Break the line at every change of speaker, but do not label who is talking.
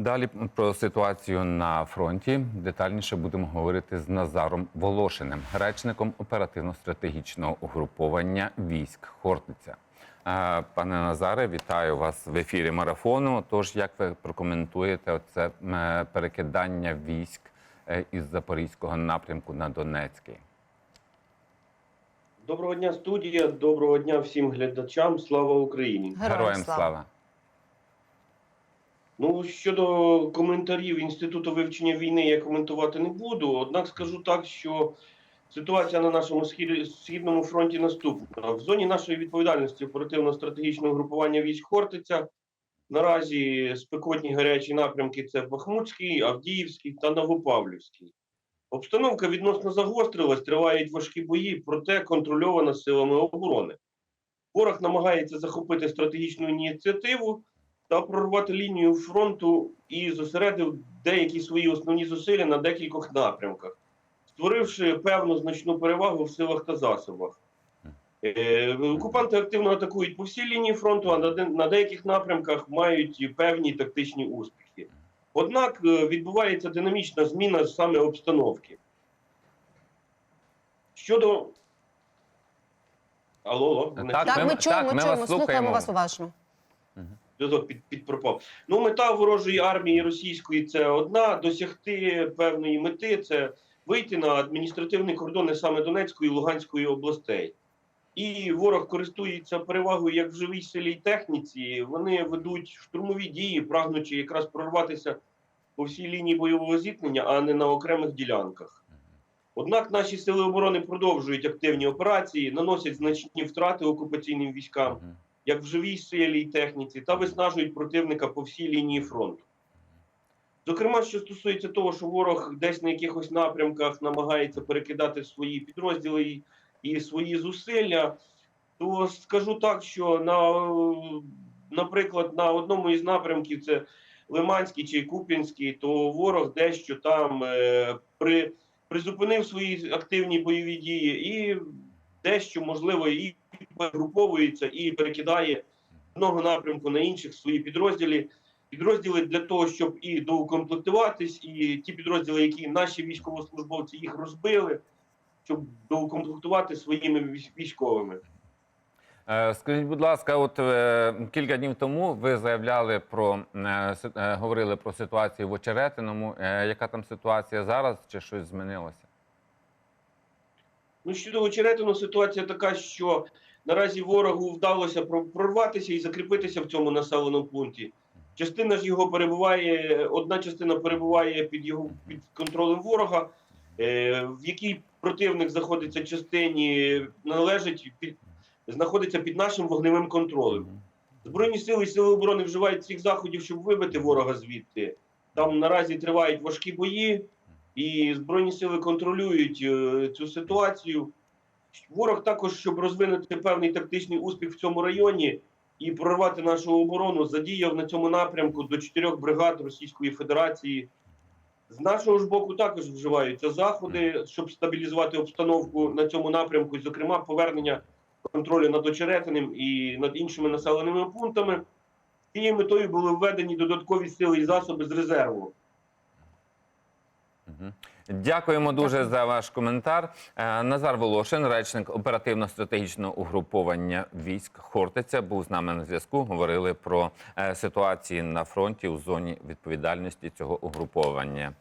Далі про ситуацію на фронті детальніше будемо говорити з Назаром Волошиним, речником оперативно-стратегічного угруповання військ Хортиця. Е, Пане Назаре, вітаю вас в ефірі марафону. Тож, як ви прокоментуєте оце е, перекидання військ е, із запорізького напрямку на Донецький?
Доброго дня, студія. Доброго дня всім глядачам. Слава Україні.
Героям слава!
Ну щодо коментарів інституту вивчення війни, я коментувати не буду. Однак скажу так, що ситуація на нашому східному фронті наступна. В зоні нашої відповідальності оперативно-стратегічного групування військ Хортиця наразі спекотні гарячі напрямки це Бахмутський, Авдіївський та Новопавлівський. Обстановка відносно загострилась, тривають важкі бої, проте контрольована силами оборони. Ворог намагається захопити стратегічну ініціативу та прорвати лінію фронту і зосередив деякі свої основні зусилля на декількох напрямках, створивши певну значну перевагу в силах та засобах. Е, Окупанти активно атакують по всій лінії фронту, а на де- на деяких напрямках мають певні тактичні успіхи. Однак е, відбувається динамічна зміна саме обстановки. Щодо. Алло, алло,
Так.
Так,
ми-
чуємо,
так,
ми
ми
чуємо,
вас
слухаємо
слухаємо.
вас уважно.
Зв'язок під, підпропав. Ну, мета ворожої армії російської це одна: досягти певної мети це вийти на адміністративні кордони саме Донецької і Луганської областей. І ворог користується перевагою як в живій силі і техніці. Вони ведуть штурмові дії, прагнучи якраз прорватися по всій лінії бойового зіткнення, а не на окремих ділянках. Однак наші сили оборони продовжують активні операції, наносять значні втрати окупаційним військам. Як в живій силі і техніці, та виснажують противника по всій лінії фронту. Зокрема, що стосується того, що ворог десь на якихось напрямках намагається перекидати свої підрозділи і, свої зусилля, то скажу так, що на, наприклад, на одному із напрямків це Лиманський чи Куп'янський, то ворог дещо там е, при, призупинив свої активні бойові дії і дещо, можливо, і перегруповується і перекидає одного напрямку на інших свої підрозділи. Підрозділи для того, щоб і доукомплектуватись, і ті підрозділи, які наші військовослужбовці їх розбили, щоб доукомплектувати своїми військ- військовими.
Е, Скажіть, будь ласка, от е, кілька днів тому ви заявляли про е, е, говорили про ситуацію в Очеретиному. Яка там ситуація зараз? Чи щось змінилося?
Ну, щодо очеретину, ситуація така, що наразі ворогу вдалося прорватися і закріпитися в цьому населеному пункті. Частина ж його перебуває, одна частина перебуває під його під контролем ворога, е, в якій противник знаходиться частині, належить під знаходиться під нашим вогневим контролем. Збройні сили і сили оборони вживають всіх заходів, щоб вибити ворога звідти. Там наразі тривають важкі бої, і збройні сили контролюють е, цю ситуацію. Ворог також, щоб розвинути певний тактичний успіх в цьому районі і прорвати нашу оборону, задіяв на цьому напрямку до чотирьох бригад Російської Федерації. З нашого ж боку також вживаються заходи, щоб стабілізувати обстановку на цьому напрямку, і, зокрема, повернення контролю над Очеретиним і над іншими населеними пунктами. З цією метою були введені додаткові сили і засоби з резерву.
Дякуємо дуже за ваш коментар. Е, Назар Волошин, речник оперативно-стратегічного угруповання військ Хортиця, був з нами на зв'язку. Говорили про е, ситуації на фронті у зоні відповідальності цього угруповання.